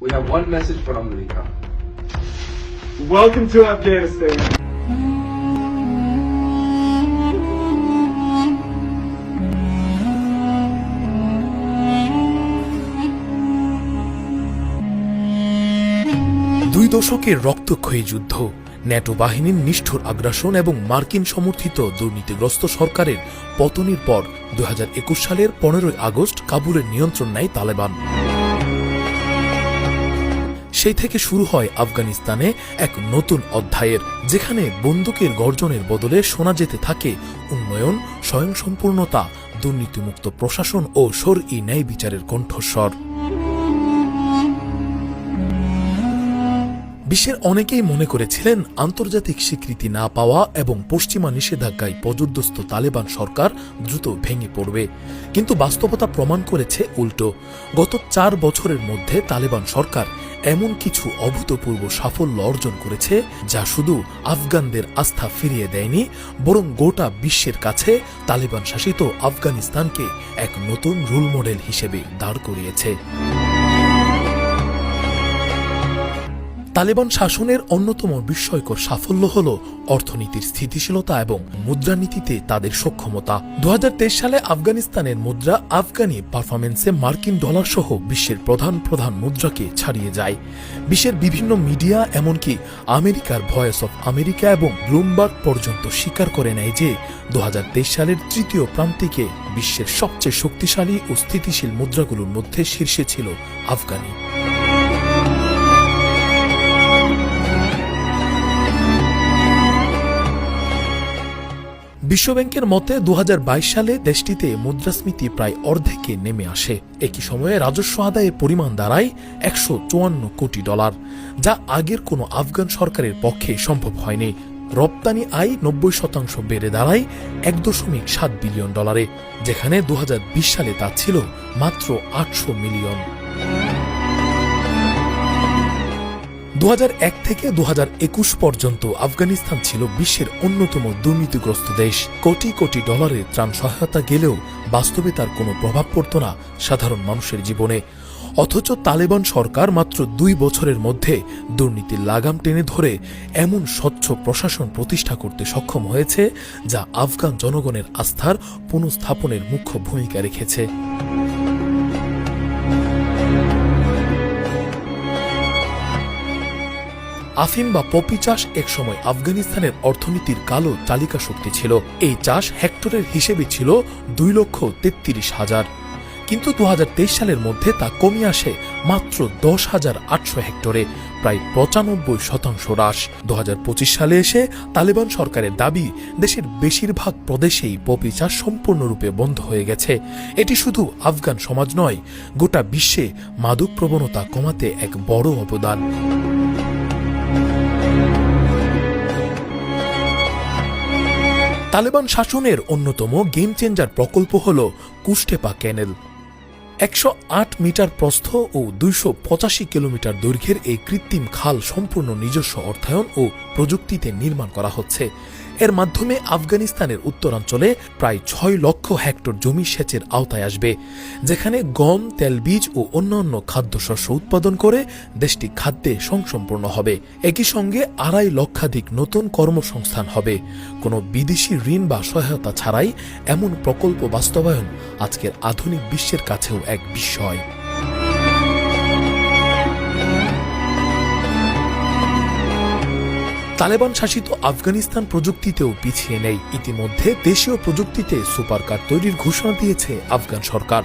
We have one message for America. Welcome to Afghanistan. দুই দশকের রক্তক্ষয়ী যুদ্ধ ন্যাটো বাহিনীর নিষ্ঠুর আগ্রাসন এবং মার্কিন সমর্থিত দুর্নীতিগ্রস্ত সরকারের পতনের পর দু হাজার একুশ সালের পনেরোই আগস্ট কাবুলের নিয়ন্ত্রণ নেয় তালেবান সেই থেকে শুরু হয় আফগানিস্তানে এক নতুন অধ্যায়ের, যেখানে বন্দুকের গর্জনের বদলে শোনা যেতে থাকে উন্নয়ন, স্বয়ংসম্পূর্ণতা, দুর্নীতিমুক্ত প্রশাসন ও সর ই ন্যায় বিচারের কণ্ঠস্বর। বিশ্বের অনেকেই মনে করেছিলেন আন্তর্জাতিক স্বীকৃতি না পাওয়া এবং পশ্চিমা নিষেধাজ্ঞায় পর্যুদস্ত তালেবান সরকার দ্রুত ভেঙে পড়বে। কিন্তু বাস্তবতা প্রমাণ করেছে উল্টো। গত চার বছরের মধ্যে তালেবান সরকার এমন কিছু অভূতপূর্ব সাফল্য অর্জন করেছে যা শুধু আফগানদের আস্থা ফিরিয়ে দেয়নি, বরং গোটা বিশ্বের কাছে তালিবান শাসিত আফগানিস্তানকে এক নতুন রোল মডেল হিসেবে দাঁড় করিয়েছে। তালেবান শাসনের অন্যতম বিস্ময়কর সাফল্য হল অর্থনীতির স্থিতিশীলতা এবং মুদ্রানীতিতে তাদের সক্ষমতা। দু হাজার তেইশ সালে আফগানিস্তানের মুদ্রা আফগানি পারফরমেন্সে মার্কিন ডলার সহ বিশ্বের প্রধান প্রধান মুদ্রাকে ছাড়িয়ে যায়। বিশ্বের বিভিন্ন মিডিয়া এমনকি আমেরিকার ভয়েস অফ আমেরিকা এবং ব্লুমবার্গ পর্যন্ত স্বীকার করে নেয় যে দু হাজার তেইশ সালের তৃতীয় প্রান্তিকে বিশ্বের সবচেয়ে শক্তিশালী ও স্থিতিশীল মুদ্রাগুলোর মধ্যে শীর্ষে ছিল আফগানি। বিশ্বব্যাংকের মতে দু হাজার বাইশ সালে দেশটিতে মুদ্রাস্মীতি প্রায় অর্ধেকে নেমে আসে। একই সময়ে রাজস্ব আদায়ের পরিমাণ দাঁড়ায় একশো চুয়ান্ন কোটি ডলার, যা আগের কোনো আফগান সরকারের পক্ষে সম্ভব হয়নি। রপ্তানি আয় নব্বই শতাংশ বেড়ে দাঁড়ায় এক দশমিক সাত বিলিয়ন ডলারে, যেখানে দু হাজার বিশ সালে তা ছিল মাত্র আটশো মিলিয়ন। এক থেকে দু হাজার একুশ পর্যন্ত আফগানিস্তান ছিল বিশ্বের অন্যতম দুর্নীতিগ্রস্ত দেশ। কোটি কোটি ডলারের ত্রাণ সহায়তা গেলেও বাস্তবে তার কোনো প্রভাব পড়ত না সাধারণ মানুষের জীবনে। অথচ তালেবান সরকার মাত্র দুই বছরের মধ্যে দুর্নীতির লাগাম টেনে ধরে এমন স্বচ্ছ প্রশাসন প্রতিষ্ঠা করতে সক্ষম হয়েছে, যা আফগান জনগণের আস্থার পুনঃস্থাপনের মুখ্য ভূমিকা রেখেছে। আফিম বা পপি চাষ একসময় আফগানিস্তানের অর্থনীতির কালো তালিকা শক্তি ছিল। এই চাষ হেক্টরের হিসেবে ছিল দুই লক্ষ তেত্রিশ হাজার। কিন্তু দু হাজার তেইশ সালের মধ্যে তা কমে আসে মাত্র দশ হাজার আটশো হেক্টরে, প্রায় পঁচানব্বই শতাংশ হ্রাস। দু হাজার পঁচিশ সালে এসে তালেবান সরকারের দাবি, দেশের বেশিরভাগ প্রদেশেই পপি চাষ সম্পূর্ণরূপে বন্ধ হয়ে গেছে। এটি শুধু আফগান সমাজ নয়, গোটা বিশ্বে মাদক প্রবণতা কমাতে এক বড় অবদান। তালেবান শাসনের অন্যতম গেম চেঞ্জার প্রকল্প হল কুষ্টেপা ক্যানেল একশো আট মিটার প্রস্থ ও দুইশো পঁচাশি কিলোমিটার দৈর্ঘ্যের এই কৃত্রিম খাল সম্পূর্ণ নিজস্ব অর্থায়ন ও প্রযুক্তিতে নির্মাণ করা হচ্ছে। এর মাধ্যমে আফগানিস্তানের উত্তরাঞ্চলে প্রায় ছয় লক্ষ হেক্টর জমি সেচের আওতায় আসবে, যেখানে গম, তেলবীজ ও অন্যান্য খাদ্যশস্য উৎপাদন করে দেশটি খাদ্যে সংসম্পূর্ণ হবে। একই সঙ্গে আড়াই লক্ষাধিক নতুন কর্মসংস্থান হবে। কোনো বিদেশি ঋণ বা সহায়তা ছাড়াই এমন প্রকল্প বাস্তবায়ন আজকের আধুনিক বিশ্বের কাছেও এক বিস্ময় তালেবান শাসিত আফগানিস্তান প্রযুক্তিতেও পিছিয়ে নেই। ইতিমধ্যে দেশীয় প্রযুক্তিতে সুপার কার তৈরির ঘোষণা দিয়েছে আফগান সরকার।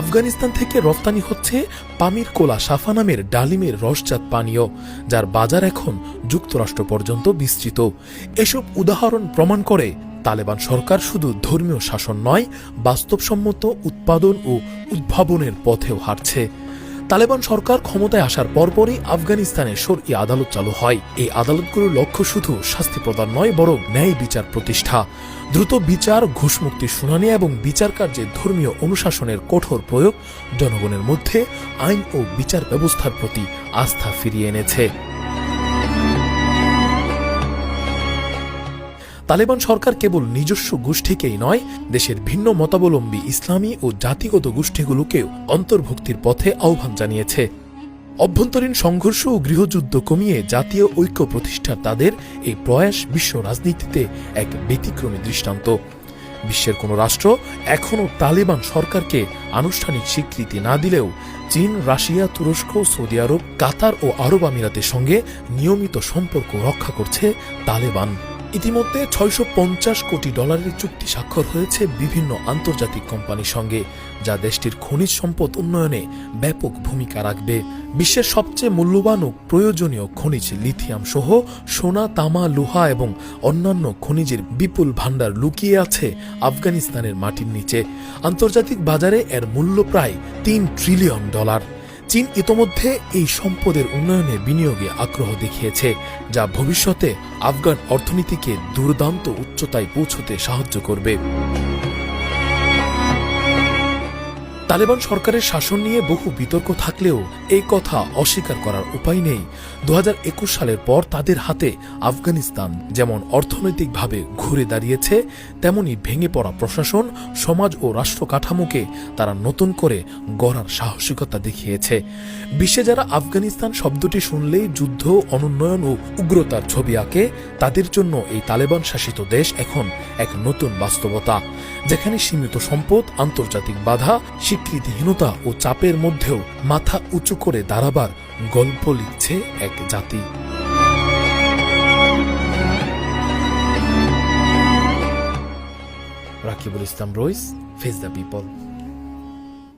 আফগানিস্তান থেকে রপ্তানি হচ্ছে পামির কোলা সাফা নামের ডালিমের রসজাত পানীয়, যার বাজার এখন যুক্তরাষ্ট্র পর্যন্ত বিস্তৃত। এসব উদাহরণ প্রমাণ করে তালেবান সরকার শুধু ধর্মীয় শাসন নয়, বাস্তবসম্মত উৎপাদন ও উদ্ভাবনের পথেও হাঁটছে। তালেবান সরকার ক্ষমতায় আসার পরপরই আফগানিস্তানে সরই আদালত চালু হয়। এই আদালতগুলোর লক্ষ্য শুধু শাস্তি প্রদান নয়, বরং ন্যায় বিচার প্রতিষ্ঠা। দ্রুত বিচার, ঘুষমুক্তির শুনানি এবং বিচার কার্যে ধর্মীয় অনুশাসনের কঠোর প্রয়োগ জনগণের মধ্যে আইন ও বিচার ব্যবস্থার প্রতি আস্থা ফিরিয়ে এনেছে। তালেবান সরকার কেবল নিজস্ব গোষ্ঠীকেই নয়, দেশের ভিন্ন মতাবলম্বী ইসলামী ও জাতিগত গোষ্ঠীগুলোকেও অন্তর্ভুক্তির পথে আহ্বান জানিয়েছে। অভ্যন্তরীণ সংঘর্ষ ও গৃহযুদ্ধ কমিয়ে জাতীয় ঐক্য প্রতিষ্ঠার তাদের এই প্রয়াস বিশ্ব রাজনীতিতে এক ব্যতিক্রমী দৃষ্টান্ত। বিশ্বের কোনো রাষ্ট্র এখনও তালেবান সরকারকে আনুষ্ঠানিক স্বীকৃতি না দিলেও চীন, রাশিয়া, তুরস্ক, সৌদি আরব, কাতার ও আরব আমিরাতের সঙ্গে নিয়মিত সম্পর্ক রক্ষা করছে তালেবান। ইতিমধ্যে ছয়শো পঞ্চাশ কোটি ডলারের চুক্তি স্বাক্ষর হয়েছে বিভিন্ন আন্তর্জাতিক কোম্পানির সঙ্গে, যা দেশটির খনিজ সম্পদ উন্নয়নে ব্যাপক ভূমিকা রাখবে। বিশ্বের সবচেয়ে মূল্যবান ও প্রয়োজনীয় খনিজ লিথিয়াম সহ সোনা, তামা, লোহা এবং অন্যান্য খনিজের বিপুল ভাণ্ডার লুকিয়ে আছে আফগানিস্তানের মাটির নিচে। আন্তর্জাতিক বাজারে এর মূল্য প্রায় তিন ট্রিলিয়ন ডলার। চীন ইতোমধ্যে এই সম্পদের উন্নয়নে বিনিয়োগে আগ্রহ দেখিয়েছে, যা ভবিষ্যতে আফগান অর্থনীতিকে দুর্দান্ত উচ্চতায় পৌঁছতে সাহায্য করবে। তালেবান সরকারের শাসন নিয়ে বহু বিতর্ক থাকলেও এই কথা অস্বীকার করার উপায় নেই। দু হাজার একুশ সালের পর তাদের হাতে আফগানিস্তান যেমন অর্থনৈতিকভাবে ঘুরে দাঁড়িয়েছে, তেমনি ভেঙে পড়া প্রশাসন, সমাজ ও রাষ্ট্র কাঠামোকে তারা নতুন করে গড়ার সাহসিকতা দেখিয়েছে। বিশ্বে যারা আফগানিস্তান শব্দটি শুনলেই যুদ্ধ, অনুন্নয়ন ও উগ্রতার ছবি আঁকে, তাদের জন্য এই তালেবান শাসিত দেশ এখন এক নতুন বাস্তবতা। যেখানে সীমিত সম্পদ, আন্তর্জাতিক বাধা স্বীকৃতিহীনতা ও চাপের মধ্যেও মাথা উঁচু করে দাঁড়াবার গল্প লিখছে এক জাতি। Rakibul Islam Rais face the people